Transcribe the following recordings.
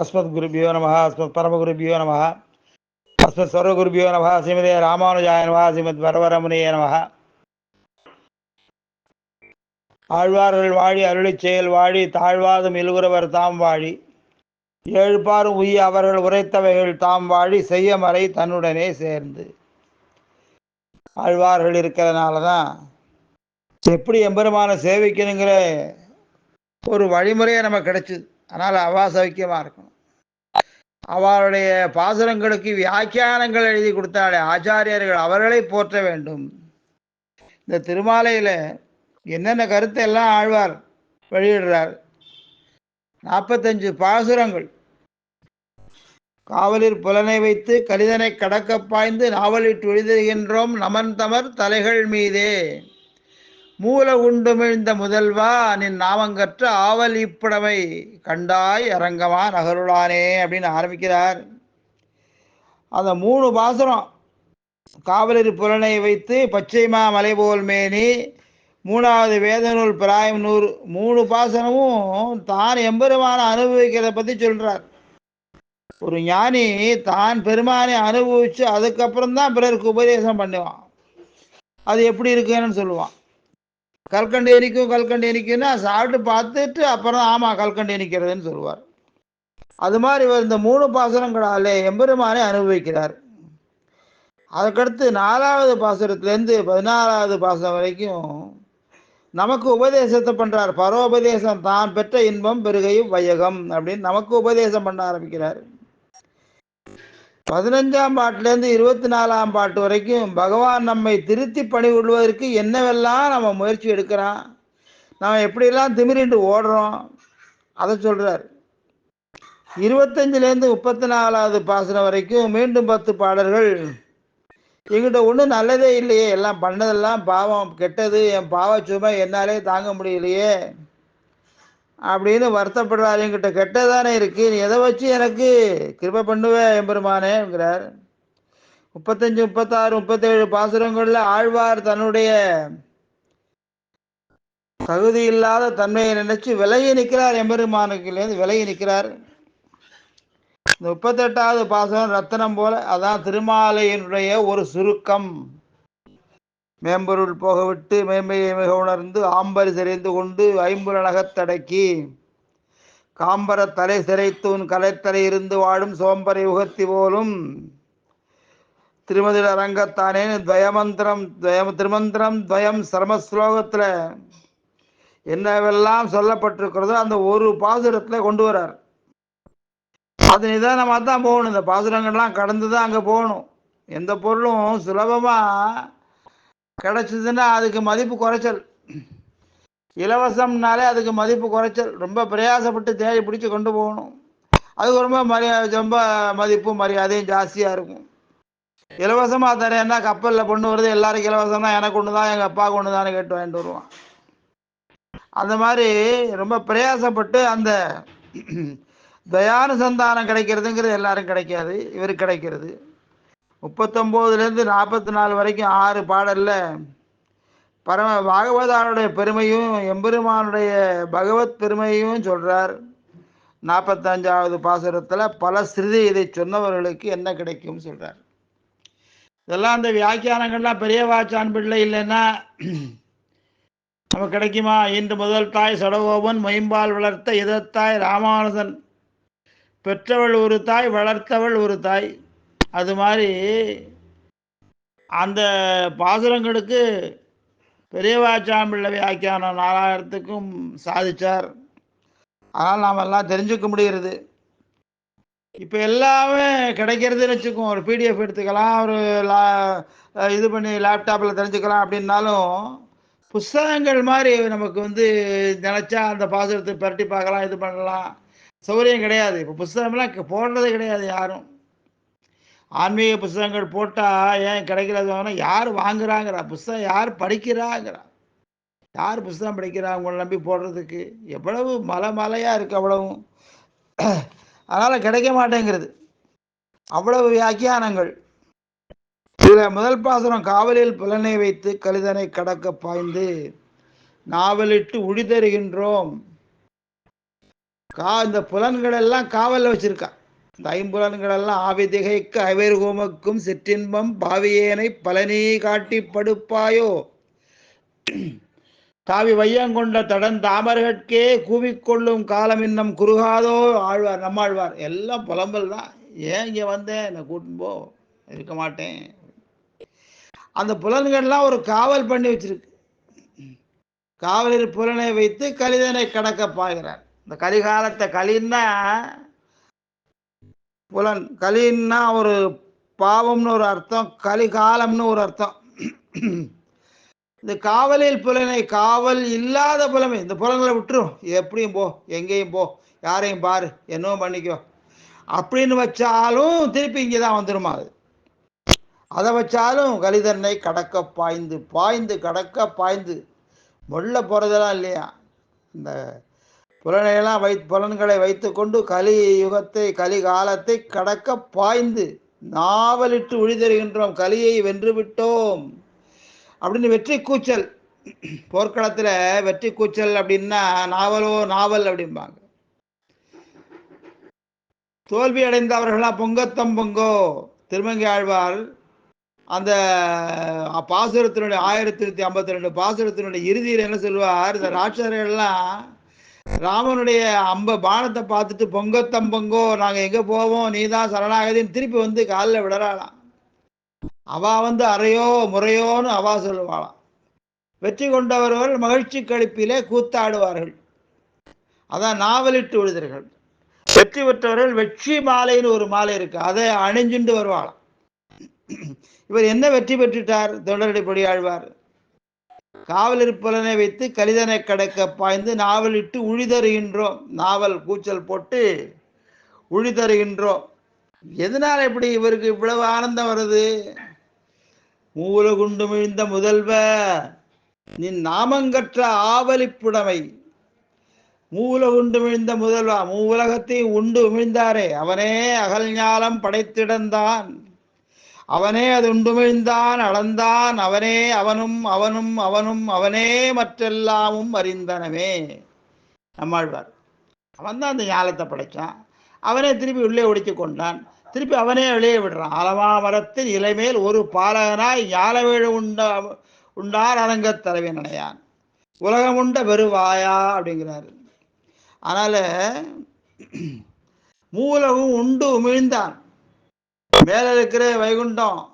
அஸ்மத் குருபியோ நம அஸ்மத் பரமகுருபியோ நம அஸ்மத் சர்வகுருபியோ நம ஸ்ரீமதே ராமானுஜாய நம ஸ்ரீமத் வரவரமுனிய நம ஆழ்வார்கள் வாழி அருளி செயல் வாழி தாழ்வாதும் இலுகுறவர் தாம் வாழி. ஏழ்பாரும் உய்ய அவர்கள் உரைத்தவைகள் தாம் வாழி செய்ய மறை தன்னுடனே சேர்ந்து. ஆழ்வார்கள் இருக்கிறதுனால தான் எப்படி எம்பெருமான சேவிக்கணுங்கிற ஒரு வழிமுறையை நம்ம கிடைச்சிது. அதனால் அவா சௌக்கியமாக இருக்கணும். அவருடைய பாசுரங்களுக்கு வியாக்கியானங்கள் எழுதி கொடுத்தாலே ஆச்சாரியர்கள் அவர்களை போற்ற வேண்டும். இந்த திருமாலையில் என்னென்ன கருத்தை எல்லாம் ஆழ்வார் வெளியிடுறார்? நாற்பத்தஞ்சு பாசுரங்கள். காவலில் புலனை வைத்து கலிதனை கடக்க பாய்ந்து நாவலிட்டு எழுதுகின்றோம் நமன் தமர் தலைகள் மீதே. மூல உண்டுமிழ்ந்த முதல்வா நின் நாமங்கற்ற ஆவல் இப்புடமை கண்டாய் அரங்கமா நகருளானே அப்படின்னு ஆரம்பிக்கிறார். அந்த மூணு பாசுரம் காவலர் புலனை வைத்து பச்சைமா மலை போல் மேனி மூணாவது வேதநூல் பிராயம் நூறு மூணு பாசனமும் தான் எம்பெருமான அனுபவிக்கிறத பற்றி சொல்கிறார் ஒரு ஞானி தான் பெருமானை அனுபவித்து அதுக்கப்புறம் தான் பிறருக்கு உபதேசம் பண்ணுவான். அது எப்படி இருக்குன்னு சொல்லுவான். கல்கண்டு எரிக்கும் கல்கண்டு எரிக்கும்னா சாப்பிட்டு பார்த்துட்டு அப்புறம் ஆமாம் கல்கண்டு எரிக்கிறதுன்னு சொல்லுவார். அது மாதிரி இவர் இந்த மூணு பாசனங்களாலே எம்பெருமானை அனுபவிக்கிறார். அதுக்கடுத்து நாலாவது பாசுரத்துலேருந்து பதினாறாவது பாசனம் வரைக்கும் நமக்கு உபதேசத்தை பண்ணுறார் பரோபதேசம் தான் பெற்ற இன்பம் பெருகையும் வையகம் அப்படின்னு நமக்கு உபதேசம் பண்ண ஆரம்பிக்கிறார். பதினஞ்சாம் பாட்டிலேருந்து இருபத்தி நாலாம் பாட்டு வரைக்கும் பகவான் நம்மை திருத்தி பணி கொள்வதற்கு என்னவெல்லாம் நம்ம முயற்சி எடுக்கிறோம் நம்ம எப்படியெல்லாம் திமிரிண்டு ஓடுறோம்? அதை சொல்கிறார் இருபத்தஞ்சிலேருந்து முப்பத்தி நாலாவது பாசனம் வரைக்கும் மீண்டும் பத்து பாடல்கள். எங்கிட்ட ஒன்றும் நல்லதே இல்லையே. எல்லாம் பண்ணதெல்லாம் பாவம். கெட்டது என் பாவ சுமை என்னாலே தாங்க முடியலையே. அப்படின்னு வருத்தப்படுறாருங்கிட்ட கெட்டதானே இருக்கு. நீ எதை வச்சு எனக்கு கிருப பண்ணுவ எம்பெருமானேங்கிறார் முப்பத்தஞ்சு முப்பத்தாறு முப்பத்தேழு பாசுரங்களில் ஆழ்வார் தன்னுடைய தகுதி இல்லாத தன்மையை நினைச்சு விலகி நிற்கிறார் எம்பெருமானுக்குலேருந்து விலகி நிற்கிறார். இந்த முப்பத்தெட்டாவது பாசனம் ரத்தனம் போல அதான் திருமாலையினுடைய ஒரு சுருக்கம். மேம்பொருள் போகவிட்டு மேன்மையை மிக உணர்ந்து ஆம்பரி சிறைந்து கொண்டு ஐம்புலனகத்தடக்கி காம்பர தலை சிறைத்து உன் கலைத்தலை இருந்து வாழும் சோம்பரை உகத்தி போலும். திருமதில் அரங்கத்தானே துவயமந்திரம் துவயம் திருமந்திரம் துவயம் சர்மஸ்லோகத்தில் என்னவெல்லாம் சொல்லப்பட்டிருக்கிறதோ அந்த ஒரு பாசுரத்தில் கொண்டு வரார். அது நிதானமாக தான் போகணும். இந்த பாசுரங்கள்லாம் கடந்து தான் அங்கே போகணும். எந்த பொருளும் சுலபமாக கிடைச்சதுன்னா அதுக்கு மதிப்பு குறைச்சல். இலவசம்னாலே அதுக்கு மதிப்பு குறைச்சல். ரொம்ப பிரயாசப்பட்டு தேடி பிடிச்சி கொண்டு போகணும். அதுக்கு ரொம்ப மரியாதை ரொம்ப மதிப்பும் மரியாதையும் ஜாஸ்தியாக இருக்கும். இலவசமாக தரேன்னா கப்பலில் கொண்டு வருது எல்லாருக்கும் இலவசம் தான். எனக்கு ஒன்று தான் எங்கள் அப்பா கொண்டு தான் கேட்டு வாங்கிட்டு வருவான். அந்த மாதிரி ரொம்ப பிரயாசப்பட்டு அந்த தயானு சந்தானம் கிடைக்கிறதுங்கிறது எல்லாரும் கிடைக்காது. இவருக்கு கிடைக்கிறது. முப்பத்தொம்போதுலேருந்து நாற்பத்தி நாலு வரைக்கும் ஆறு பாடலில் பரம பாகவதாருடைய பெருமையும் எம்பெருமானுடைய பகவத் பெருமையும் சொல்கிறார் நாற்பத்தஞ்சாவது பாசுரத்தில் பல ஸ்ருதி இதை சொன்னவர்களுக்கு என்ன கிடைக்கும் சொல்கிறார் இதெல்லாம் அந்த வியாக்கியானங்கள்லாம் பெரிய வாச்சான் பிள்ளை இல்லைன்னா நமக்கு கிடைக்குமா? இன்று முதல் தாய் சடகோபன் மைம்பால் வளர்த்த இதத்தாய் ராமானுஜன் பெற்றவள் ஒரு தாய் வளர்த்தவள் ஒரு தாய். அது மாதிரி அந்த பாசுரங்களுக்கு பெரியவாச்சாம்பிள்ளை வியாக்கியானம் நாலாயிரத்துக்கும் சாதிச்சார். அதனால் நாம் எல்லாம் தெரிஞ்சுக்க முடிகிறது. இப்போ எல்லாமே கிடைக்கிறதுன்னு வச்சுக்கோம் ஒரு பிடிஎஃப் எடுத்துக்கலாம் ஒரு லா இது பண்ணி லேப்டாப்பில் தெரிஞ்சுக்கலாம் அப்படின்னாலும் புஸ்தகங்கள் மாதிரி நமக்கு வந்து நினச்சா அந்த பாசுரத்தை பரட்டி பார்க்கலாம் இது பண்ணலாம். சௌகரியம் கிடையாது. இப்போ புஸ்தகம்லாம் போடுறதே கிடையாது யாரும். ஆன்மீக புஸ்தகங்கள் போட்டால் ஏன் கிடைக்கிறது? யார் வாங்குறாங்கிறா? புஸ்தகம் யார் படிக்கிறாங்கிறா? யார் புஸ்தகம் படிக்கிறா உங்களை நம்பி போடுறதுக்கு எவ்வளவு மலை மலையாக இருக்குது அவ்வளவும் அதனால் கிடைக்க மாட்டேங்கிறது. அவ்வளவு வியாக்கியானங்கள். இதில் முதல் பாசனம் காவலில் புலனை வைத்து கழுதனை கடக்க பாய்ந்து நாவலிட்டு உழி தருகின்றோம் கா இந்த புலன்கள் எல்லாம் காவலில் வச்சுருக்கா. இந்த ஐம்புலன்கள் எல்லாம் ஆவிதிகைக்கு அவைர்கோமக்கும் சிற்றின்பம் பாவியேனை பழனி காட்டி படுப்பாயோ காவி வையங்கொண்ட தடன் தாமர்கட்கே கூவிக்கொள்ளும் காலம் இன்னும் குறுகாதோ? ஆழ்வார் நம்மாழ்வார். எல்லாம் புலம்பல் தான். ஏன் இங்கே வந்தேன் என்னை கூட்டும்போ இருக்க மாட்டேன். அந்த புலன்கள்லாம் ஒரு காவல் பண்ணி வச்சிருக்கு. காவலர் புலனை வைத்து கலிதனை கடக்க பாய்கிறார். இந்த கலிகாலத்தை கலின்னா புலன். கலின்னா ஒரு பாவம்னு ஒரு அர்த்தம் கலிகாலம்னு ஒரு அர்த்தம். இந்த காவலில் புலனை காவல் இல்லாத புலமை இந்த புலங்களை விட்டுரும். எப்படியும் போ எங்கேயும் போ யாரையும் பாரு என்னவோ பண்ணிக்கோ. அப்படின்னு வச்சாலும் திருப்பி இங்கே தான் வந்துருமா அது? அதை வச்சாலும் கலிதன்னை கடக்க பாய்ந்து பாய்ந்து கடக்க பாய்ந்து. முள்ள போகிறதெல்லாம் இல்லையா? இந்த புலனையெல்லாம் வை புலன்களை வைத்துக்கொண்டு கலி யுகத்தை கலி காலத்தை கடக்க பாய்ந்து நாவலிட்டு உழிதருகின்றோம். கலியை வென்று விட்டோம் அப்படின்னு வெற்றி கூச்சல் போர்க்களத்தில் வெற்றி கூச்சல் அப்படின்னா நாவலோ நாவல் அப்படிம்பாங்க. தோல்வி அடைந்தவர்களாம் பொங்கத்தம் பொங்கோ திருமங்கி ஆழ்வார் அந்த பாசுரத்தினுடைய ஆயிரத்தி நூற்றி ஐம்பத்தி ரெண்டு பாசுரத்தினுடைய இறுதியில் என்ன சொல்வார் இந்த ராட்சசர்கள்லாம் ராமனுடைய அம்ப பானத்தை பார்த்துட்டு பொங்கத்தம் பொங்கோ நாங்கள் எங்கே போவோம்? நீ தான் சரணாகதின்னு திருப்பி வந்து காலில் விடறாளாம். அவா வந்து அறையோ முறையோன்னு அவா சொல்லுவாளாம். வெற்றி கொண்டவர்கள் மகிழ்ச்சி கழிப்பிலே கூத்தாடுவார்கள். அதான் நாவலிட்டு விழுதர்கள் வெற்றி பெற்றவர்கள் வெற்றி மாலைன்னு ஒரு மாலை இருக்கு. அதை அணிஞ்சுண்டு வருவாளாம். இவர் என்ன வெற்றி பெற்றுட்டார்? தொண்டரடிப்படி ஆழ்வார். காவலிருப்பலனை வைத்து கலிதனை கடக்க பாய்ந்து நாவலிட்டு உழிதருகின்றோம். நாவல் கூச்சல் போட்டு உழிதருகின்றோம். எதனால இப்படி இவருக்கு இவ்வளவு ஆனந்தம் வருது? மூலகுண்டு மிழ்ந்த முதல்வ நின் நாமங்கற்ற ஆவலிப்புடமை. மூலகுண்டு மிழ்ந்த முதல்வா மூவுலகத்தையும் உண்டு உமிழ்ந்தாரே அவனே அகல் ஞாலம் படைத்திடந்தான். அவனே அது உண்டுமிழ்ந்தான் அளந்தான் அவனே அவனும் அவனும் அவனும் அவனே மற்றெல்லாமும் அறிந்தனவே. நம்மாழ்வார். அவன் தான் அந்த ஞாலத்தை படைச்சான். அவனே திருப்பி உள்ளே ஒடித்து கொண்டான். திருப்பி அவனே வெளியே விடுறான். ஆலமா மரத்தின் இலைமேல் ஒரு பாலகனாய் ஞாலவேழு உண்ட உண்டார் அரங்கத் தலைவன் நினையான் உலகம் உண்ட வெறுவாயா அப்படிங்கிறாரு. அதனால மூலகம் உண்டு உமிழ்ந்தான். மேல இருக்கிற வைகுண்டம்.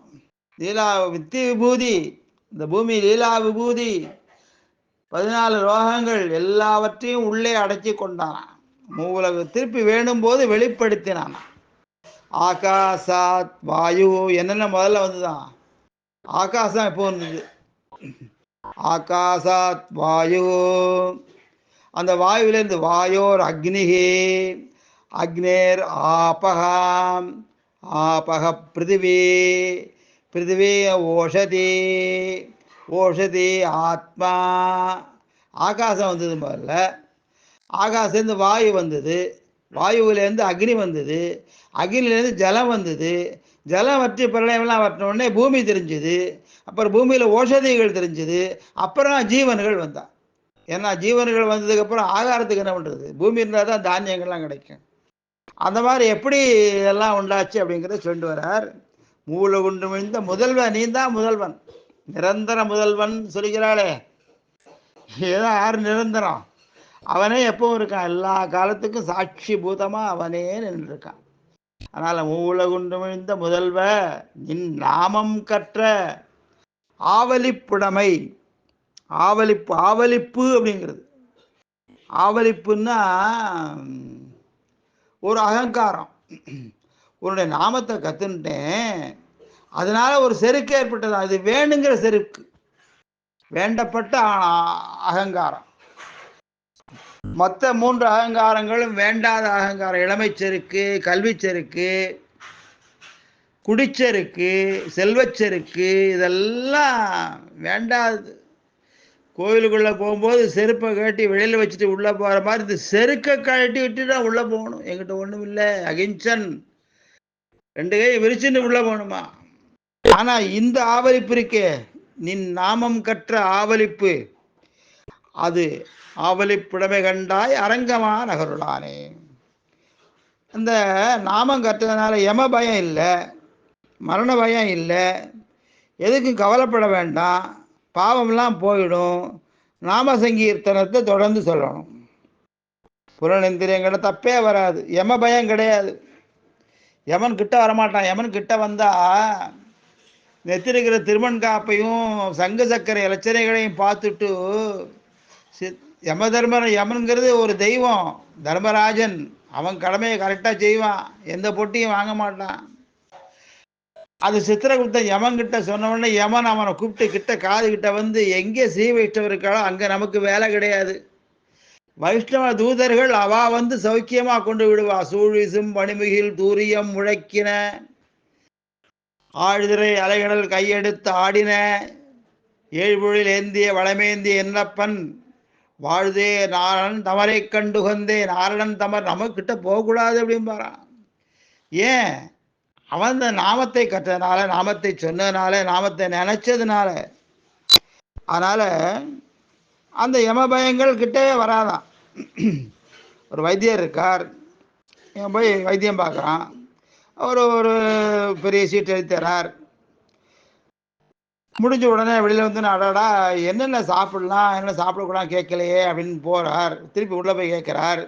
லீலா வித்தி விபூதி. இந்த பூமி லீலா விபூதி. பதினாலு ரோகங்கள் எல்லாவற்றையும் உள்ளே அடக்கி கொண்டானான் மூலகு திருப்பி வேணும் போது வெளிப்படுத்தினான். ஆகாசாத் வாயு என்னென்ன முதல்ல வந்துதான் ஆகாசம் எப்போ வந்தது? ஆகாசாத் வாயு. அந்த வாயுவிலேருந்து வாயோர் அக்னிகி. அக்னேர் ஆபகாம். ஆபக பிருத்திவி பிருத்திவி ஓஷதி ஓஷதி ஆத்மா. ஆகாசம் வந்தது முதல்ல ஆகாசத்துலேருந்து வாயு வந்தது. வாயுவிலேருந்து அக்னி வந்தது. அக்னிலேருந்து ஜலம் வந்தது. ஜலம் வற்றி பிரளயம்லாம் வற்றின பூமி தெரிஞ்சுது. அப்புறம் பூமியில் ஓஷதிகள் தெரிஞ்சுது. அப்புறம் ஜீவன்கள் வந்தான் ஏன்னா ஜீவன்கள் வந்ததுக்கப்புறம் ஆகாரத்துக்கு என்ன பண்ணுறது பூமி இருந்தால் தான் தானியங்கள்லாம் கிடைக்கும். அந்த மாதிரி எப்படி எல்லாம் உண்டாச்சு அப்படிங்கிறத சொல்லிட்டு வர்றார். மூல குண்டு மிழ்ந்த முதல்வன் நீ தான் முதல்வன். நிரந்தர முதல்வன் சொல்கிறாளே ஏதோ யார் நிரந்தரம்? அவனே எப்பவும் இருக்கான். எல்லா காலத்துக்கும் சாட்சி பூதமாக அவனே நின்றுருக்கான். அதனால் மூல குண்டு மிழ்ந்த முதல்வ நின் நாமம் கற்ற ஆவலிப்புடைமை. ஆவலிப்பு ஆவலிப்பு அப்படிங்கிறது. ஆவலிப்புன்னா ஒரு அகங்காரம். உன்னுடைய நாமத்தை கற்றுன்ட்டேன் அதனால ஒரு செருக்கு ஏற்பட்டது. அது வேணுங்கிற செருக்கு. வேண்டப்பட்ட அகங்காரம். மற்ற மூன்று அகங்காரங்களும் வேண்டாத அகங்காரம். இளமை செருக்கு கல்வி செருக்கு குடிச்செருக்கு செல்வச்செருக்கு இதெல்லாம் வேண்டாது. கோயிலுக்குள்ளே போகும்போது செருப்பை கட்டி வெளியில் வச்சுட்டு உள்ளே போகிற மாதிரி இந்த செருக்கை கழட்டி விட்டு தான் உள்ளே போகணும். எங்கிட்ட ஒன்றும் இல்லை. அகிஞ்சன் ரெண்டு கையை விரிச்சுன்னு உள்ளே போகணுமா? ஆனால் இந்த ஆவலிப்பு இருக்கே நின் நாமம் கற்ற ஆவலிப்பு. அது ஆவலிப்புடமை கண்டாய் அரங்கமா நகருளானே அந்த நாமம் கற்றதுனால எம பயம் இல்லை. மரண பயம் இல்லை. எதுக்கும் கவலைப்பட வேண்டாம். பாவம்லாம் போயிடும். நாம சங்கீர்த்தனத்தை தொடர்ந்து சொல்லணும். புலனிந்திரியங்கிட்ட தப்பே வராது. யம பயம் கிடையாது. யமன் கிட்ட வரமாட்டான். யமன் கிட்ட வந்தா நெத்திருக்கிற திருமண் காப்பையும் சங்கு சக்கரை இலச்சனைகளையும் பார்த்துட்டு யம தர்மர் யமனுங்கிறது ஒரு தெய்வம். தர்மராஜன் அவன் கடமையை கரெக்டாக செய்வான். எந்த பொட்டியும் வாங்க மாட்டான். அது சித்திரகுப்தன் யமன் கிட்ட யமன் அவனை கூப்பிட்டு கிட்ட காது கிட்ட வந்து எங்கே ஸ்ரீ வைஷ்ணவ இருக்காளோ அங்கே நமக்கு வேலை கிடையாது. வைஷ்ணவ தூதர்கள் அவா வந்து சௌக்கியமாக கொண்டு விடுவா. சூழிசும் பணிமிகில் தூரியம் முழக்கின. ஆழ்திரை அலைகடல் கையெடுத்து ஆடின. ஏழ்பொழில் ஏந்திய வளமேந்திய என்னப்பன். வாழ்தே நாரணன் தமரை கண்டுகந்தே நாரணன் தமர் நமக்கிட்ட போகக்கூடாது அப்படிம்பாரான் ஏன்? அவன் இந்த நாமத்தை கற்றதுனால நாமத்தை சொன்னதுனால நாமத்தை நினைச்சதுனால. அதனால அந்த யம பயங்கள் கிட்டவே வராதான் ஒரு வைத்தியர் இருக்கார். இவன் போய் வைத்தியம் பார்க்குறான். அவர் ஒரு பெரிய சீட் எழுதி தரார் முடிஞ்ச உடனே வெளியில் வந்து அடடா என்னென்ன சாப்பிடலாம் என்ன சாப்பிடக்கூடாது கேட்கலையே அப்படின்னு போகிறார் திருப்பி உள்ளே போய் கேட்குறார்.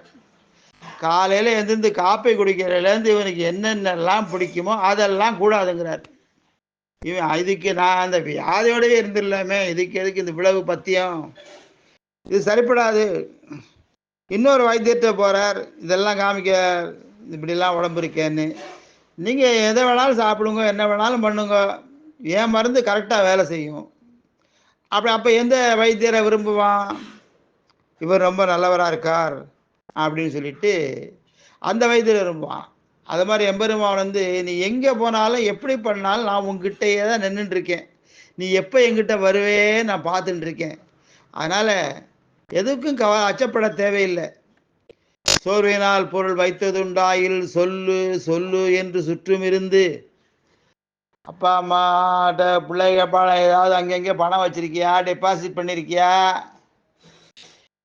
காலையில் எழுந்திருந்து காப்பி குடிக்கிறதுலேருந்து இவனுக்கு என்னென்னலாம் பிடிக்குமோ அதெல்லாம் கூடாதுங்கிறார். இவன் இதுக்கு நான் அந்த வியாதியோடவே இருந்துடலாமே இதுக்கு எதுக்கு இந்த விளைவு பத்தியம்? இது சரிப்படாது. இன்னொரு வைத்தியர்கிட்ட போகிறார் இதெல்லாம் காமிக்க இப்படிலாம் உடம்பு இருக்கேன்னு. நீங்கள் எதை வேணாலும் சாப்பிடுங்க என்ன வேணாலும் பண்ணுங்க. என் மருந்து கரெக்டாக வேலை செய்யும். அப்படி அப்போ எந்த வைத்தியரை விரும்புவான்? இவர் ரொம்ப நல்லவராக இருக்கார். அப்படின்னு சொல்லிட்டு அந்த வயதில் இருப்பான் அது மாதிரி எம்பெருமான் வந்து நீ எங்கே போனாலும் எப்படி பண்ணாலும் நான் உங்ககிட்டயே தான் நின்றுட்டு இருக்கேன் நீ எப்போ எங்கிட்ட வருவே நான் பார்த்துட்டுருக்கேன். அதனால் எதுக்கும் கவ அச்சப்பட தேவையில்லை. சோர்வினால் பொருள் வைத்ததுண்டாயில் சொல்லு சொல்லு என்று சுற்றும் இருந்து அப்பா அம்மாட்ட பிள்ளைக பணம் ஏதாவது அங்கங்கே பணம் வச்சிருக்கியா? டெபாசிட் பண்ணியிருக்கியா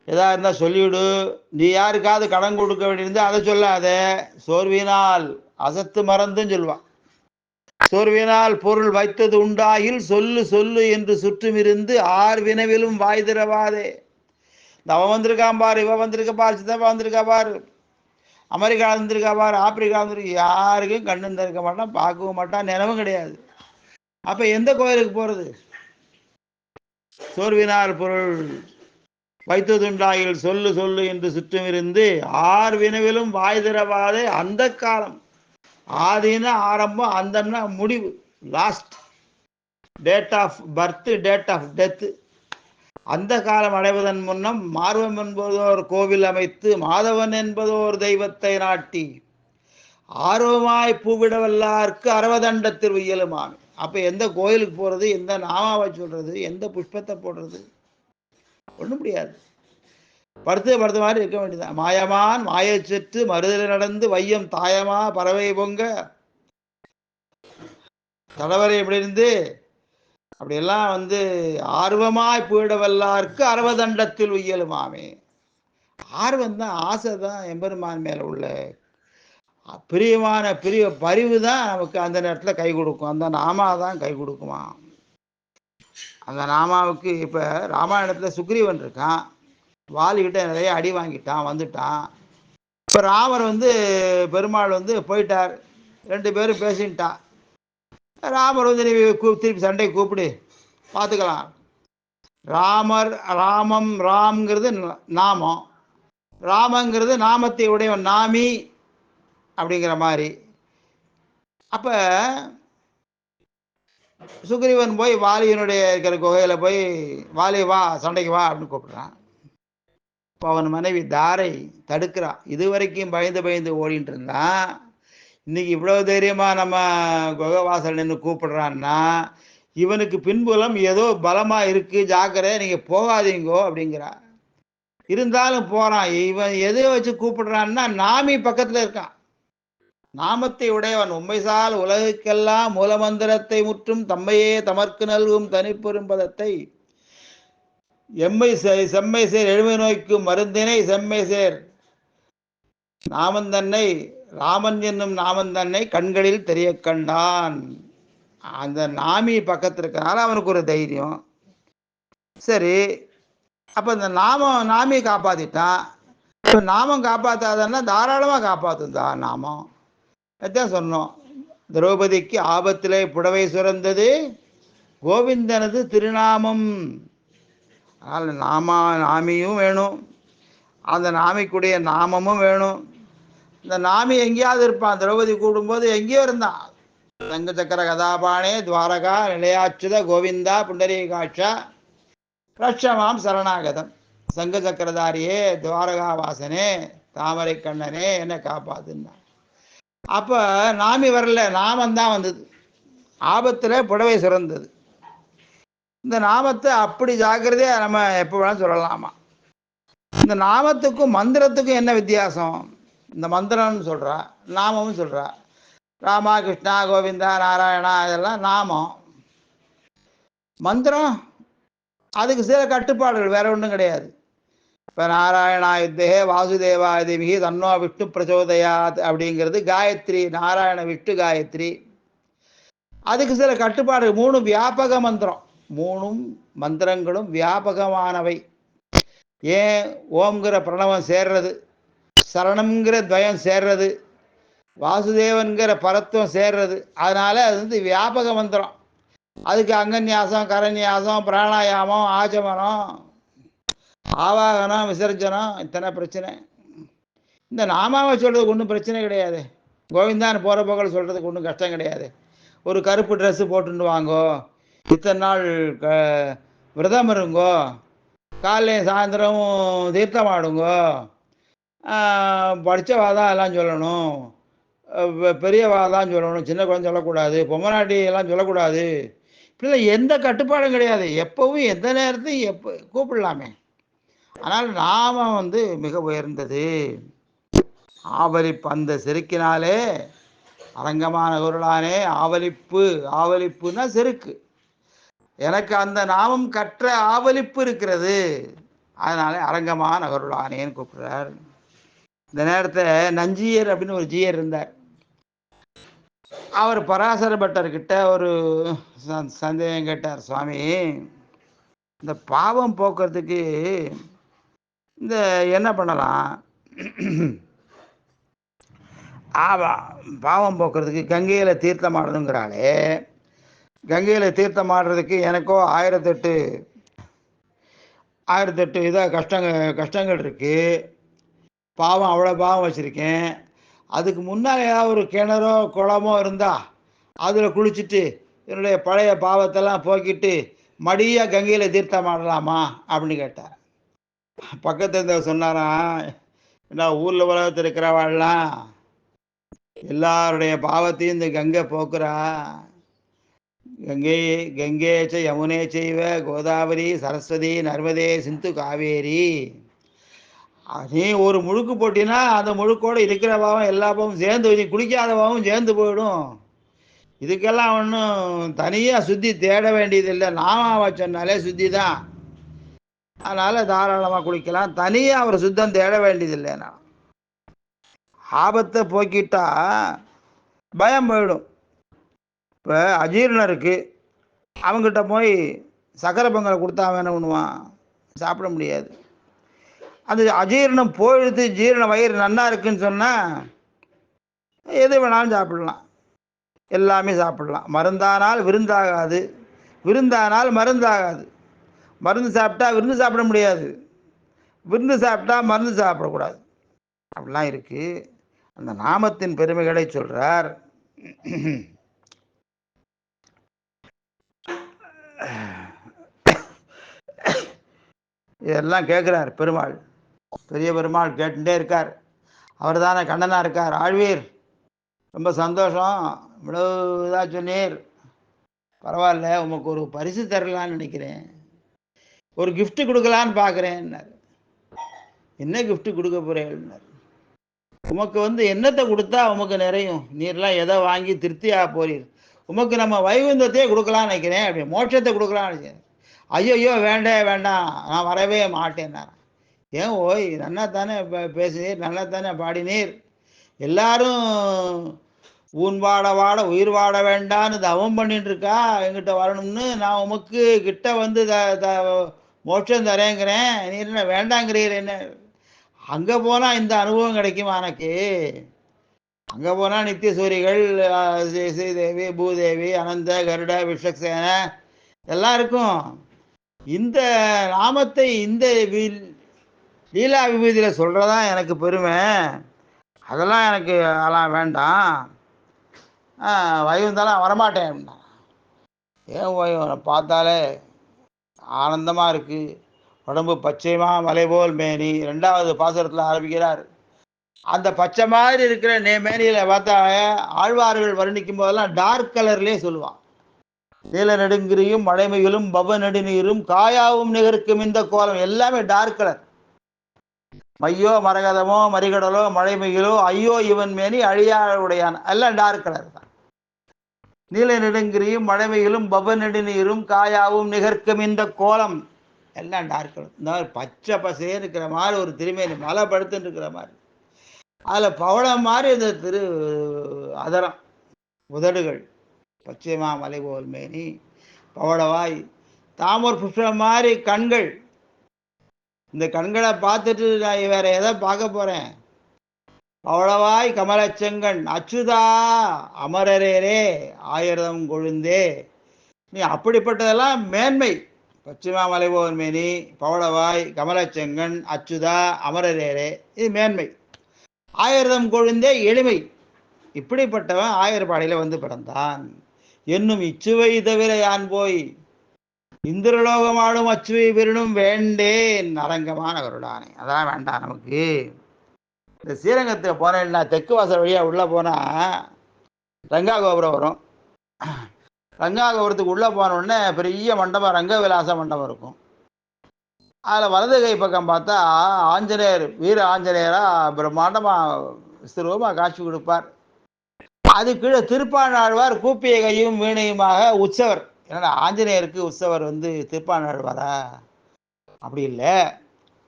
எதா இருந்தால் சொல்லிவிடு. நீ யாருக்காவது கடன் கொடுக்க வேண்டியிருந்தால் அதை சொல்லாத. சோர்வினால் அசத்து மறந்தும் சொல்லுவான் சோர்வினால் பொருள் வைத்தது உண்டாயில் சொல்லு சொல்லு என்று சுற்றும் இருந்து ஆர் வினவிலும் வாய் திறவாதே. இந்த அவன் வந்திருக்கான் பாரு இவன் வந்திருக்க பார் சித்தப்பா வந்திருக்கா பார். அமெரிக்கா வந்திருக்கா பார் ஆப்பிரிக்கா வந்திருக்கு யாருக்கும் கண்ணு திறக்க மாட்டான் பார்க்கவும் மாட்டான் நினைவும் கிடையாது. அப்போ எந்த கோயிலுக்கு போகிறது சோர்வினால் பொருள் வைத்ததுண்டாயில் சொல்லு சொல்லு என்று சுற்றும் இருந்து ஆர் வினவிலும் வாய் திறவாதே அந்த காலம். ஆதின ஆரம்பம் அந்தன்னா முடிவு. Last date of birth date of death அந்த காலம் அடைவதன் முன்னம் மார்வம் என்பதோர் கோவில் அமைத்து மாதவன் என்பதோர் தெய்வத்தை நாட்டி ஆர்வமாய் பூவிடவல்லார்க்கு அறுபதண்டத்தில் இயலுமாமே அப்போ எந்த கோயிலுக்கு போகிறது எந்த நாமாவை சொல்கிறது எந்த புஷ்பத்தை போடுறது? ஒன்றும் முடியாது. படுத்து படுத்த மாதிரி இருக்க வேண்டியதான் மாயமான் மாயச் செற்று மறுதல் நடந்து வையம் தாயமா பறவை பொங்க. தலைவரை எப்படி இருந்து? அப்படியெல்லாம் வந்து ஆர்வமாய் போயிடவல்லாருக்கு அறவதண்டத்தில் உயலுமாமே ஆர்வம் தான் ஆசை தான் எம்பெருமான் மேலே உள்ள. பிரியமான பிரிய பரிவு தான் நமக்கு அந்த நேரத்தில் கை கொடுக்கும். அந்த நாமா தான் கை கொடுக்குமா அந்த நாமாவுக்கு இப்போ ராமாயணத்தில் சுக்ரீவன் இருக்கான். வாலிக்கிட்ட நிறைய அடி வாங்கிட்டான் வந்துட்டான். இப்போ ராமர் வந்து பெருமாள் வந்து போயிட்டார். ரெண்டு பேரும் பேசின்ட்டான். ராமர் வந்து நீ கூ- திருப்பி சண்டை கூப்பிடு. பார்த்துக்கலாம் ராமர் ராமம் ராம்ங்கிறது நாமம். ராமங்கிறது நாமத்தை உடையவன் நாமி அப்படிங்கிற மாதிரி. அப்போ சுக்ரீவன் போய் வாலியனுடைய இருக்கிற குகையில் போய் வாலி வா சண்டைக்கு வா அப்படின்னு கூப்பிடுறான். இப்போ அவன் மனைவி தாரை தடுக்கிறான் இது வரைக்கும் பயந்து பயந்து ஓடிட்டு இருந்தான் இன்னைக்கு இவ்வளோ தைரியமாக நம்ம குகை வாசல் நின்று கூப்பிடுறான்னா இவனுக்கு பின்புலம் ஏதோ பலமாக இருக்கு ஜாக்கிரதை நீங்கள் போகாதீங்கோ அப்படிங்கிறா. இருந்தாலும் போகிறான் இவன் எதை வச்சு கூப்பிடுறான்னா நாமி பக்கத்தில் இருக்கான். நாமத்தை உடையவன் உண்மைசால் உலகுக்கெல்லாம் மூலமந்திரத்தை முற்றும் தம்மையே தமர்க்கு நல்கும் தனிப்பெரும்பதத்தை எம்மை செ- செம்மை சேர் எழுமை நோய்க்கும் மருந்தினை செம்மை சேர். நாமந்தன்னை ராமன் என்னும் நாமந்தன்னை கண்களில் தெரிய கண்டான். அந்த நாமி பக்கத்தில் இருக்கனால அவனுக்கு ஒரு தைரியம். சரி அப்போ இந்த நாமம் நாமியை காப்பாற்றிட்டான் இப்போ நாமம் காப்பாற்றாதன்னா தாராளமாக காப்பாற்றும் தான் நாமம். அதான் சொன்னோம். திரௌபதிக்கு ஆபத்திலே புடவை சுரந்தது கோவிந்தனது திருநாமம். அதனால் நாமா நாமியும் வேணும். அந்த நாமிக்குடைய நாமமும் வேணும். இந்த நாமி எங்கேயாவது இருப்பான். திரௌபதி கூடும்போது எங்கேயோ இருந்தான். தங்க சக்கர கதாபாணே துவாரகா நிலையாச்சுத கோவிந்தா புண்டரீகாட்சா ரட்சமாம் சரணாகதம். சங்க சக்கரதாரியே துவாரகா வாசனே தாமரை கண்ணனே என்னை காப்பாத்துன்னா அப்போ நாமி வரல நாமந்தான் வந்தது. ஆபத்தில் புடவை சுரந்தது இந்த நாமத்தை அப்படி ஜாக்கிரதையாக நம்ம எப்போ வேணாலும் சொல்லலாமா? இந்த நாமத்துக்கும் மந்திரத்துக்கும் என்ன வித்தியாசம்? இந்த மந்திரம்னு சொல்கிறா நாமமும் சொல்கிறா ராமா கிருஷ்ணா கோவிந்தா நாராயணா இதெல்லாம் நாமம். மந்திரம் அதுக்கு சில கட்டுப்பாடுகள் வேற ஒன்றும் கிடையாது. நாராயணா யுத்தே வாசுதேவா தேவிகி தன்னோ விட்டு பிரச்சோதயாத் அப்படிங்கிறது காயத்ரி நாராயண விட்டு காயத்ரி. அதுக்கு சில கட்டுப்பாடு மூணு வியாபக மந்திரம். மூணும் மந்திரங்களும் வியாபகமானவை. ஏன்? ஓம்ங்கிற பிரணவம் சேர்றது. சரணம்ங்கிற துவயம் சேர்றது. வாசுதேவன்கிற பரத்துவம் சேர்றது. அதனால அது வந்து வியாபக மந்திரம். அதுக்கு அங்கன்யாசம் கரன்யாசம் பிராணாயாமம் ஆச்சமனம் ஆவாகனம் விசர்ஜனம் இத்தனை பிரச்சனை. இந்த நாமாவை சொல்கிறதுக்கு ஒன்றும் பிரச்சனை கிடையாது. கோவிந்தான்னு போகிற போக்கில் சொல்கிறதுக்கு ஒன்றும் கஷ்டம் கிடையாது. ஒரு கருப்பு ட்ரெஸ்ஸு போட்டுட்டு வாங்கோ. இத்தனை நாள் க விரதம் இருங்கோ. காலையும் சாயந்தரமும் தீர்த்தம் ஆடுங்கோ. படித்தவாதான் எல்லாம் சொல்லணும். பெரியவாதான் பெரியவா தான் சொல்லணும். சின்ன குழந்தை சொல்லக்கூடாது. பொம்மநாட்டி எல்லாம் சொல்லக்கூடாது. இப்படிலாம் எந்த கட்டுப்பாடும் கிடையாது. எப்பவும் எந்த நேரத்தையும் எப்போ கூப்பிடலாமே. ஆனால் நாமம் வந்து மிக உயர்ந்தது. ஆவலிப்பு அந்த செருக்கினாலே அரங்கமான குரலானே ஆவலிப்பு ஆவலிப்புன்னா செருக்கு. எனக்கு அந்த நாமம் கற்ற ஆவலிப்பு இருக்கிறது. அதனால அரங்கமான அருளானேன்னு கூப்பிடுறார். இந்த நேரத்தை நஞ்சியர் அப்படின்னு ஒரு ஜீயர் இருந்தார். அவர் பராசர பட்டர்கிட்ட ஒரு சந்தேகம் கேட்டார் சுவாமி இந்த பாவம் போக்குறதுக்கு இந்த என்ன பண்ணலாம்? ஆவா பாவம் போக்குறதுக்கு கங்கையில் தீர்த்தமாடணுங்கிறாளே கங்கையில் தீர்த்தம் ஆடுறதுக்கு எனக்கோ ஆயிரத்தெட்டு ஆயிரத்தெட்டு இதாக கஷ்டங்க கஷ்டங்கள் இருக்குது பாவம் அவ்வளோ பாவம் வச்சுருக்கேன். அதுக்கு முன்னால் ஏதாவது ஒரு கிணறோ குளமோ இருந்தால் அதில் குளிச்சுட்டு என்னுடைய பழைய பாவத்தெல்லாம் போக்கிட்டு மடியாக கங்கையில் தீர்த்தம் ஆடலாமா? அப்படின்னு கேட்டார் பக்கத்து இருந்த சொன்னாராம் என்ன ஊரில் உலகத்தில் இருக்கிறவாள்லாம் எல்லாருடைய பாவத்தையும் இந்த கங்கை போக்குறா. கங்கை கங்கேச்ச யமுனே செய்வ கோதாவரி சரஸ்வதி நர்மதே சிந்து காவேரி. நீ ஒரு முழுக்கு போட்டினா அந்த முழுக்கோடு இருக்கிற பாவம் எல்லா பாவம் சேர்ந்து நீ குளிக்காத பாவம் சேர்ந்து போயிடும். இதுக்கெல்லாம் ஒன்றும் தனியாக சுத்தி தேட வேண்டியதில்லை. நாமாவை சொன்னாலே சுத்தி தான் அதனால் தாராளமாக குளிக்கலாம். தனியாக அவர் சுத்தம் தேட வேண்டியதில்லை நான் ஆபத்தை போக்கிட்டா பயம் போயிடும். இப்போ அஜீரணம் இருக்குது அவங்ககிட்ட போய் சக்கரை பொங்கலை கொடுத்தா அவன் என்ன பண்ணுவான்? சாப்பிட முடியாது. அது அஜீரணம் போயிடுது ஜீரண வயிறு நன்னா இருக்குன்னு சொன்னால் எது வேணாலும் சாப்பிடலாம். எல்லாமே சாப்பிடலாம். மருந்தானால் விருந்தாகாது. விருந்தானால் மருந்தாகாது. மருந்து சாப்பிட்டா விருந்து சாப்பிட முடியாது. விருந்து சாப்பிட்டா மருந்து சாப்பிடக்கூடாது. அப்படிலாம் இருக்குது அந்த நாமத்தின் பெருமைகளை சொல்கிறார் இதெல்லாம் கேட்குறார் பெருமாள். பெரிய பெருமாள் கேட்டுட்டே இருக்கார். அவர் தானே கண்ணனாக இருக்கார். ஆழ்வீர் ரொம்ப சந்தோஷம். இவ்வளோ இதாக சொன்னீர். பரவாயில்ல உமக்கு ஒரு பரிசு தரலான்னு நினைக்கிறேன். ஒரு gift கொடுக்கலான்னு பார்க்குறேன்னாரு என்ன gift கொடுக்க போறேன்னாரு. உமக்கு வந்து என்னத்தை கொடுத்தா உமக்கு நிறையும். நீர்லாம் எதை வாங்கி திருப்தியாக போறீர். உமக்கு நம்ம வைகுந்தத்தையே கொடுக்கலாம்னு நினைக்கிறேன். அப்படி மோட்சத்தை கொடுக்கலான்னு நினைக்கிறேன். ஐயோ வேண்டே வேண்டாம். நான் வரவே மாட்டேன்னார். ஏன் ஓய் நல்லா தானே பேசுனீர். நல்லா தானே பாடினீர். எல்லாரும் ஊன் வாட வாட உயிர் வாட வேண்டான்னு தவம் பண்ணிட்டு இருக்கா. எங்கிட்ட வரணும்னு நான் உமக்கு கிட்ட வந்து த த மோட்சம் தரேங்கிறேன். நீ என்ன வேண்டாங்கிறீர் என்ன? அங்கே போனால் இந்த அனுபவம் கிடைக்குமா எனக்கு? அங்கே போனால் நித்திய சூரிகள் ஸ்ரீதேவி பூதேவி அனந்த கருட விஷக்சேன எல்லாம் இருக்கும். இந்த நாமத்தை இந்த லீலா விபூதியில் சொல்கிறதா எனக்கு பெருமை. அதெல்லாம் எனக்கு அதெல்லாம் வேண்டாம். வைகுந்தாலும் வரமாட்டேன். அப்படின்னா ஏன் வைகுந்தனை பார்த்தாலே ஆனந்தமாக இருக்குது உடம்பு பச்சைமா மலை போல் மேனி. ரெண்டாவது பாசுரத்தில் ஆரம்பிக்கிறார். அந்த பச்சை மாதிரி இருக்கிற நே மேனியில் பார்த்தா ஆழ்வார்கள் வர்ணிக்கும் போதெல்லாம் டார்க் கலர்லேயே சொல்லுவான். நீல நெடுங்கிரியும் மழைமையிலும் பவ நெடுநீரும் காயாவும் நிகருக்கும் இந்த கோலம் எல்லாமே டார்க் கலர் மையோ மரகதமோ மறிகடலோ மழைமையிலோ ஐயோ இவன் மேனி அழியாவுடையான் எல்லாம் டார்க் கலர் தான். நீல நெடுங்கிரியும் மழைமையிலும் பவ நெடுநீரும் காயாவும் நிகர்க்கும் இந்த கோலம். எல்லாம் டார்க்கணும் இந்த மாதிரி பச்சை பசையே இருக்கிற மாதிரி ஒரு திருமேனி மலை படுத்துன்னு இருக்கிற மாதிரி. அதில் பவளம் மாதிரி இந்த திரு அதரம் உதடுகள். பச்சைமா மலை போல் மேனி பவளவாய் தாமர் புஷ்பம் மாதிரி கண்கள். இந்த கண்களை பார்த்துட்டு நான் வேற எதை பார்க்க போறேன்? அவ்வளவாய் கமலச்செங்கன் அச்சுதா அமரரேரே ஆயிரம் கொழுந்தே. நீ அப்படிப்பட்டதெல்லாம் மேன்மை. பச்சிமா மேனி பவளவாய் கமலச்செங்கன் அச்சுதா அமரரேரே. இது மேன்மை. ஆயிரம் கொழுந்தே எளிமை. இப்படிப்பட்டவன் ஆயர்பாடையில் வந்து பிறந்தான். என்னும் இச்சுவை தவிர யான் போய்? இந்திரலோகமாடும் அச்சுவை பெறணும் வேண்டேன் அரங்கமான வருடானே அதெல்லாம் வேண்டாம் நமக்கு. இந்த ஸ்ரீரங்கத்தில் போனேன்னா தெற்கு வாசல் வழியாக உள்ளே போனால் ரங்கா கோபுரம் வரும். ரங்கா கோபுரத்துக்கு உள்ளே போனோடனே பெரிய மண்டபம் ரங்க விலாச மண்டபம் இருக்கும். அதில் வலது கை பக்கம் பார்த்தா ஆஞ்சநேயர் வீர ஆஞ்சநேயராக பிரம்மாண்டமாக சிறுவமாக காட்சி கொடுப்பார். அது கீழே திருப்பாணாழ்வார் கூப்பிய கையும் வீணையுமாக உற்சவர். என்னடா ஆஞ்சநேயருக்கு உற்சவர் வந்து திருப்பாணாழ்வாரா அப்படி இல்லை.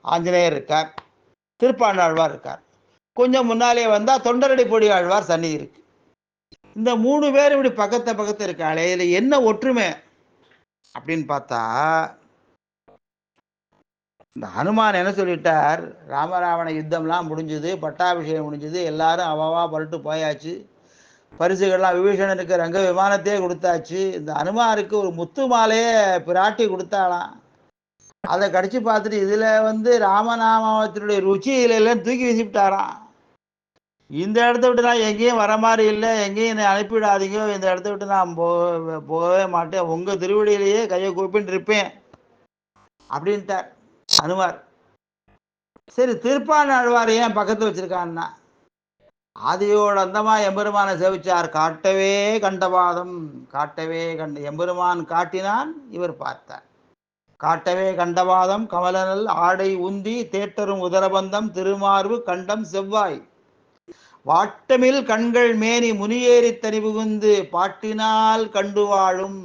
ஆஞ்சநேயர் இருக்கார். திருப்பாணாழ்வார் இருக்கார். கொஞ்சம் முன்னாலே வந்தால் தொண்டரடி பொடி ஆழ்வார் சன்னி இருக்கு இந்த மூணு பேர் இப்படி பக்கத்தை பக்கத்து இருக்காளே இதில் என்ன ஒற்றுமை? அப்படின்னு பார்த்தா இந்த ஹனுமான் என்ன சொல்லிட்டார்? ராமராவண யுத்தம்லாம் முடிஞ்சுது பட்டாபிஷேகம் முடிஞ்சுது எல்லாரும் அவாவா பரட்டு போயாச்சு. பரிசுகள்லாம் விபீஷணனுக்கு ரங்க விமானத்தையே கொடுத்தாச்சு. இந்த அனுமாருக்கு ஒரு முத்து மாலையே பிராட்டி கொடுத்தாலாம் அதை கடிச்சு பார்த்துட்டு இதில் வந்து ராமநாமத்தினுடைய ருச்சி இல்லைன்னு தூக்கி வீசிவிட்டாராம். இந்த இடத்த விட்டு நான் எங்கேயும் வர மாதிரி இல்லை. எங்கேயும் என்னை அனுப்பிவிடாதீங்க. இந்த இடத்த விட்டு நான் போ போகவே மாட்டேன். உங்கள் திருவடியிலேயே கையை கூப்பின்னு இருப்பேன். அப்படின்ட்டார் அனுமார் சரி திருப்பான் ஆழ்வார் ஏன் பக்கத்தில் வச்சிருக்கான்னா ஆதியோட அந்தமா எம்பெருமானை சேவிச்சார். காட்டவே கண்டபாதம் காட்டவே கண்ட எம்பெருமான் காட்டினான் இவர் பார்த்தார். காட்டவே கண்டபாதம் கமலனல் ஆடை உந்தி தேட்டரும் உதரபந்தம் திருமார்பு கண்டம் செவ்வாய். வாட்டமில் கண்கள் மேனி முனியேறி தனி புகுந்து பாட்டினால் கண்டு வாழும்.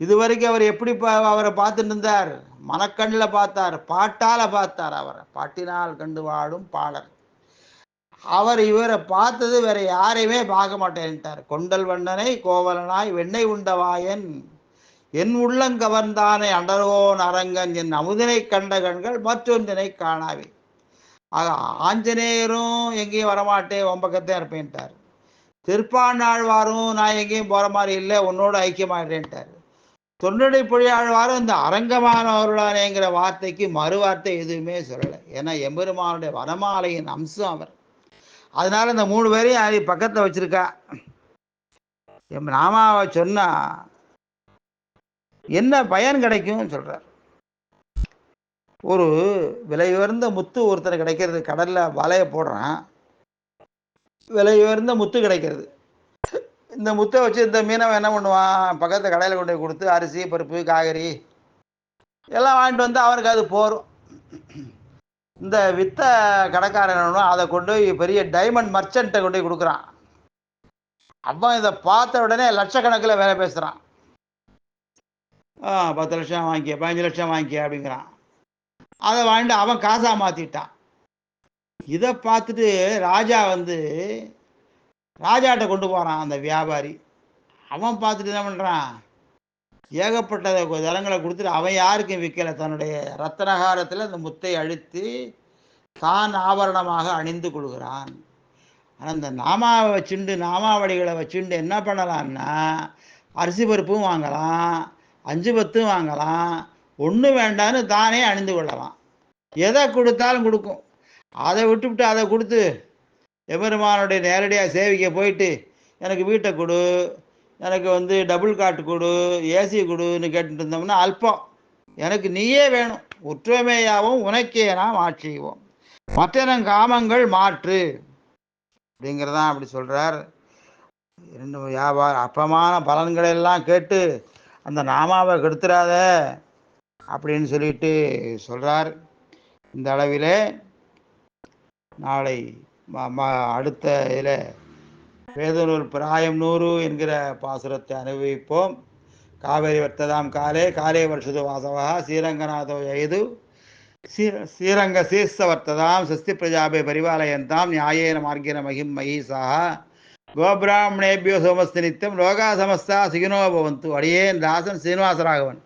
இதுவரைக்கும் அவர் எப்படி அவரை பார்த்துட்டு இருந்தார்? மனக்கண்ணில் பார்த்தார் பாட்டால பார்த்தார் அவரை. பாட்டினால் கண்டு வாழும் பாடல். அவர் இவரை பார்த்தது வேற யாரையுமே பார்க்க மாட்டேன்ட்டார். கொண்டல் வண்ணனை கோவலனாய் வெண்ணெய் உண்டவாயன். என் உள்ளங்கவர்ந்தானை அண்டர்கோன் அரங்கன் என் அமுதினை கண்ட கண்கள் மற்றொன்றினை காணாவே ஆஞ்சநேயரும் எங்கேயும் வரமாட்டேன் உன் பக்கத்தே இருப்பேன்ட்டார். திருப்பாண்டாழ்வாரும் நான் எங்கேயும் போகிற மாதிரி இல்லை உன்னோட ஐக்கியமாயிட்டேன்ட்டார் தொண்டடை பொழியாழ்வாரும் இந்த அரங்கமானவர்களானேங்கிற வார்த்தைக்கு மறு வார்த்தை எதுவுமே சொல்லலை. ஏன்னா எம்பெருமானுடைய வனமாலையின் அம்சம் அவர். அதனால இந்த மூணு பேரையும் அது பக்கத்தில் வச்சிருக்கா? எம் நாமாவை சொன்னா என்ன பயன் கிடைக்கும்னு சொல்றார். ஒரு விலை உயர்ந்த முத்து ஒருத்தர் கிடைக்கிறது கடல்ல வலையை போடுறான். விலை உயர்ந்த முத்து கிடைக்கிறது. இந்த முத்தை வச்சு இந்த மீனவன் என்ன பண்ணுவான்? பக்கத்து கடையில் கொண்டு போய் கொடுத்து அரிசி பருப்பு காய்கறி எல்லாம் வாங்கிட்டு வந்து அவனுக்கு அது போரும். இந்த வித்த கடைக்காரன் அதை கொண்டு போய் பெரிய டைமண்ட் மர்ச்சன்ட்டை கொண்டு போய் கொடுக்குறான். அவன் இதை பார்த்த உடனே லட்சக்கணக்கில் வேலை பேசுகிறான் ஆ, பத்து லட்சம் வாங்கிக்க பதினஞ்சு லட்சம் வாங்கிக்க அப்படிங்கிறான். அதை வாங்கிட்டு அவன் காசாக மாற்றிட்டான் இதை பார்த்துட்டு ராஜா வந்து ராஜாட்ட கொண்டு போகிறான் அந்த வியாபாரி. அவன் பார்த்துட்டு என்ன பண்ணுறான் ஏகப்பட்ட ஜலங்களை கொடுத்துட்டு அவன் யாருக்கும் விற்கலை தன்னுடைய ரத்தனகாரத்தில் அந்த முத்தை அழுத்தி தான் ஆபரணமாக அணிந்து கொள்கிறான். ஆனால் இந்த நாமாவை வச்சுண்டு நாமாவளிகளை வச்சுண்டு என்ன பண்ணலான்னா அரிசி பருப்பும் வாங்கலாம் அஞ்சு பத்தும் வாங்கலாம் ஒன்று வேண்டான்னு தானே அணிந்து கொள்ளலாம். எதை கொடுத்தாலும் கொடுக்கும். அதை விட்டுவிட்டு அதை கொடுத்து எபெருமானுடைய நேரடியாக சேவிக்க போயிட்டு எனக்கு வீட்டை கொடு எனக்கு வந்து டபுள் காட்டு கொடு ஏசி கொடுன்னு கேட்டுட்டு இருந்தோம்னா அல்பம். எனக்கு நீயே வேணும். உற்றமையாவும் உனக்கே நாம் ஆட்சியுவோம் மற்ற காமங்கள் மாற்று. அப்படிங்கிறதான் அப்படி சொல்கிறார் ரெண்டு வியாபார அப்பமான பலன்களை எல்லாம் கேட்டு அந்த நாமாவை கெடுத்துடாத அப்படின்னு சொல்லிட்டு சொல்கிறார் இந்த அளவில் நாளை அடுத்த இதில் வேதநூல் பிராயம் நூறு என்கிற பாசுரத்தை அனுபவிப்போம். காவேரி வர்த்ததாம் காலே காலே வருஷது வாசவா ஸ்ரீரங்கநாதோ எய்து. ஸ்ரீ- ஸ்ரீரங்க சீர்ச வர்த்ததாம் சஸ்தி பிரஜாபை பரிபாலயந்தாம் நியாயேன மார்கேன மகிம் மகிசாக கோபிராமணேபியோ சோமஸ்தி நித்தியம் லோகா சமஸ்தா சுகினோ பவந்து அடியேன் தாசன் சீனிவாசராகவன்.